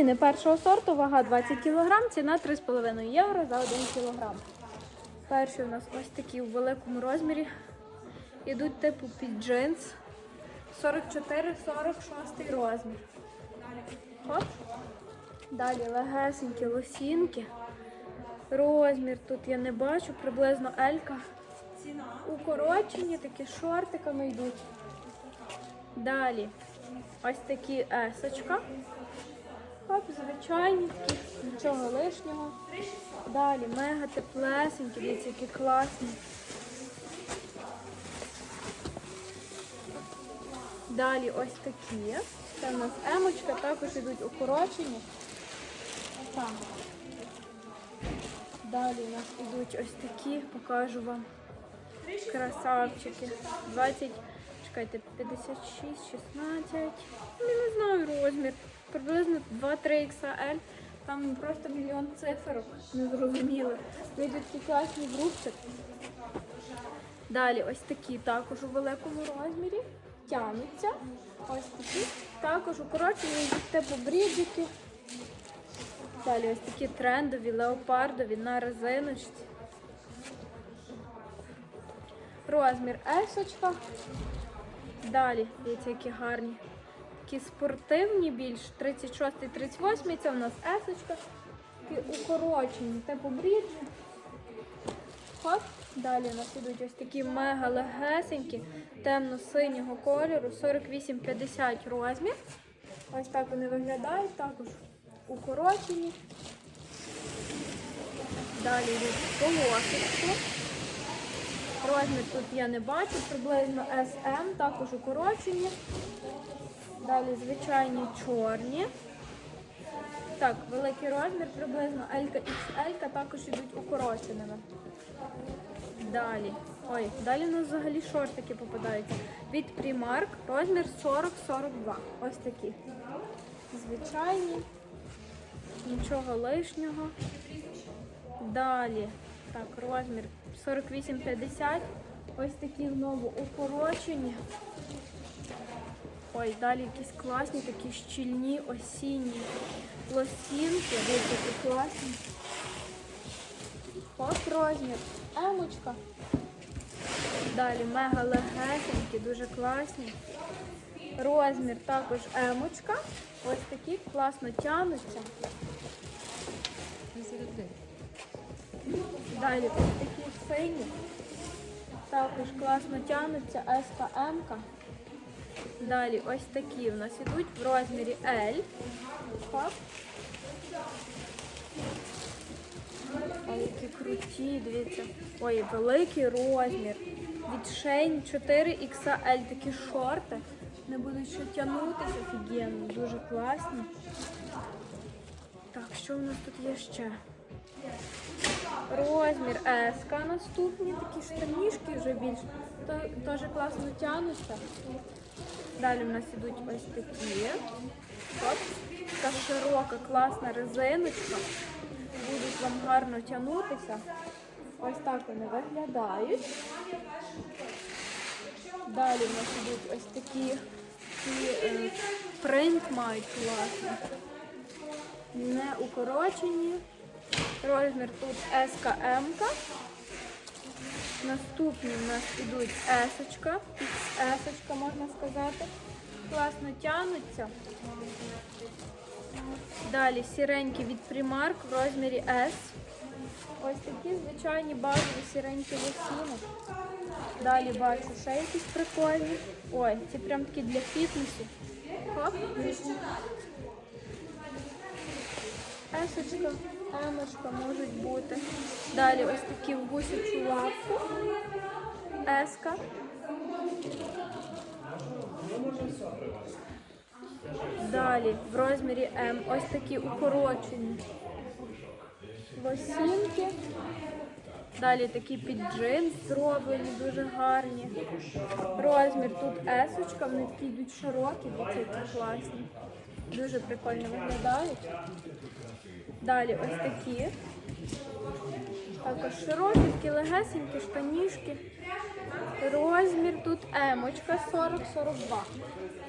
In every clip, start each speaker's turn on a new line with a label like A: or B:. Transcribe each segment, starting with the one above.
A: Ціни першого сорту, вага 20 кг, ціна 3,5 євро за 1 кг. Перші у нас ось такі в великому розмірі. Ідуть типу під джинс. 44-46 розмір. Оп. Далі легесенькі лосінки. Розмір тут я не бачу, приблизно Елька. Укорочені, такі шортиками йдуть. Далі ось такі есочка. Хоп, звичайні, нічого лишнього. Далі мега теплесенькі, дивіться, які класні. Далі ось такі. Це у нас емочка, також йдуть укорочені. Далі у нас йдуть ось такі, покажу вам. Красавчики. 20, чекайте, 56, 16. Ну, не знаю розмір. Приблизно 2-3 XL. Там просто мільйон циферок. Не зрозуміло. Ну, йдуть такі класні групчик. Далі ось такі також у великому розмірі. Тянуться. Ось такі. Також укорочені типу бріджики. Далі ось такі трендові, леопардові на резиночці. Розмір есочка. Далі, дивіться, які гарні. Такі спортивні більш 36-38, це у нас есочка. Такі укорочені, типу бріджі. Хоп. Далі у нас ідуть ось такі мега легесенькі, темно-синього кольору, 48-50 розмір. Ось так вони виглядають, також укорочені. Далі йдуть полосочки. Розмір тут я не бачу, приблизно SM, також укорочені. Далі звичайні чорні. Так, великий розмір, приблизно L, XL, також йдуть укороченими. Далі. Ой, далі у нас взагалі шортики попадаються. Від Primark розмір 40-42. Ось такі. Звичайні. Нічого лишнього. Далі. Так, розмір 48-50. Ось такі знову укорочені. Ой, далі якісь класні, такі щільні, осінні лосінки. Дивіться, які класні. От розмір. Емочка. Далі мега легесенькі, дуже класні. Розмір також емочка. Ось такі класно тянуться. Далі ось такі сині. Також класно тянуться СКМ. -ка. Далі ось такі в нас ідуть в розмірі L. Хоп. Ой, які круті, дивіться. Ой, великий розмір. Від Shane 4XL такі шорти. Не будуть ще тягнутися офігенно, дуже класні. Так, що у нас тут є ще? Розмір S наступні, такі штанішки вже більш. Теж класно тягнуться. Далі в нас ідуть ось такі. Оп. Така широка, класна резиночка. Будуть вам гарно тягнутися. Ось так вони виглядають. Далі в нас ідуть ось такі, такі е, принт мають класний. Не укорочені. Розмір тут СКМ. Наступні в нас ідуть есочка, есочка, можна сказати. Класно тянуться. Далі сіренькі від Primark в розмірі S. Ось такі звичайні базові сіренькі лосіни. Далі бачу ще якісь прикольні. Ой, ці прям такі для фітнесу. Хоп. Есочка, емочка можуть бути. Далі ось такі в гусячу лапку. Еска. Далі в розмірі М ось такі укорочені лосінки. Далі такі під джинс зроблені, дуже гарні. Розмір тут есочка, вони такі йдуть широкі, дивіться, які класні. Дуже прикольно виглядають. Далі ось такі. Також широкі, такі легесенькі штанішки. Розмір тут емочка 40-42.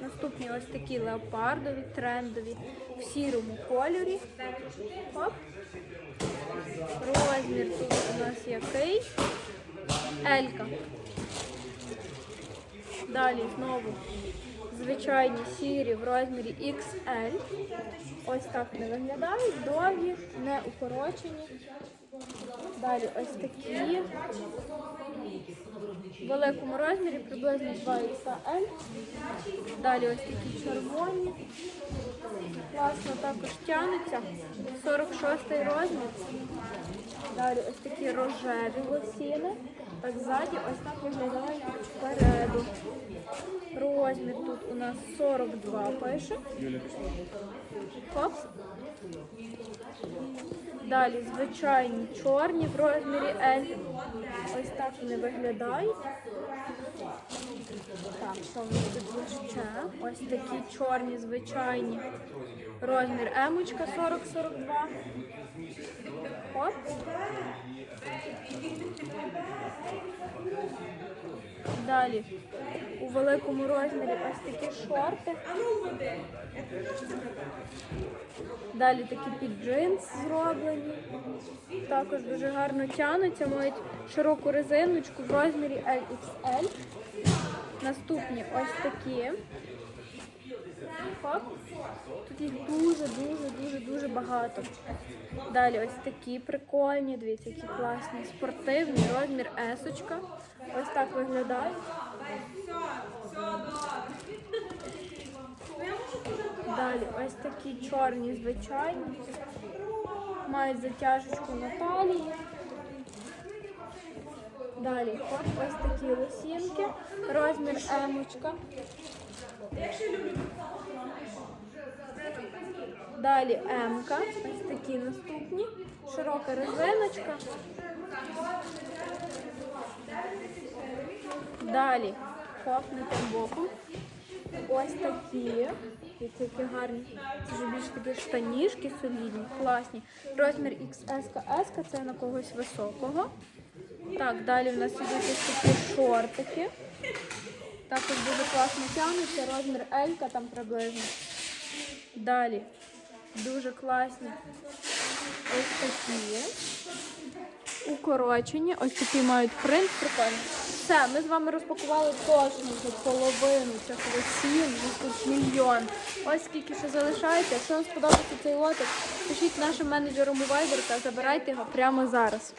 A: Наступні ось такі леопардові, трендові в сірому кольорі. Оп. Розмір тут у нас який? Елька. Далі знову звичайні сірі в розмірі XL. Ось так вони виглядають, довгі, не укорочені. Далі ось такі. В великому розмірі приблизно 2 XL. Далі ось такі червоні. Класно також тянуться. 46 розмір. Далі ось такі рожеві лосіни. Так ззаді ось так виглядають. Розмір тут у нас 42 пише. Хоп. Далі звичайні чорні в розмірі L. Ось так вони виглядають. Так, що в тут ще? Ось такі чорні звичайні. Розмір емочка 40-42. Хоп. Далі у великому розмірі ось такі шорти. Далі такі під джинс зроблені. Також дуже гарно тянуться, мають широку резиночку в розмірі LXL. Наступні ось такі. Хоп. Тут їх дуже, дуже, дуже, дуже багато. Далі ось такі прикольні, дивіться, які класні, спортивні, розмір есочка. Ось так виглядають. Далі ось такі чорні звичайні. Мають затяжечку на талії. Далі ось такі лосінки, розмір емочка. Далі М-ка, ось такі наступні, широка резиночка. Далі хоп, не тим боком. Ось такі. Які гарні. Це вже більш такі штанішки солідні, класні. Розмір XS, S це на когось високого. Так, далі в нас ідуть ось такі шортики. Також дуже класно тягнуться, розмір L там приблизно. Далі дуже класні ось такі. Укорочені, ось такі мають принт, прикольно. Все, ми з вами розпакували вже половину цих лосів, тут мільйон. Ось скільки ще залишається. Якщо вам сподобається цей лотик, пишіть нашим менеджерам у Viber та забирайте його прямо зараз.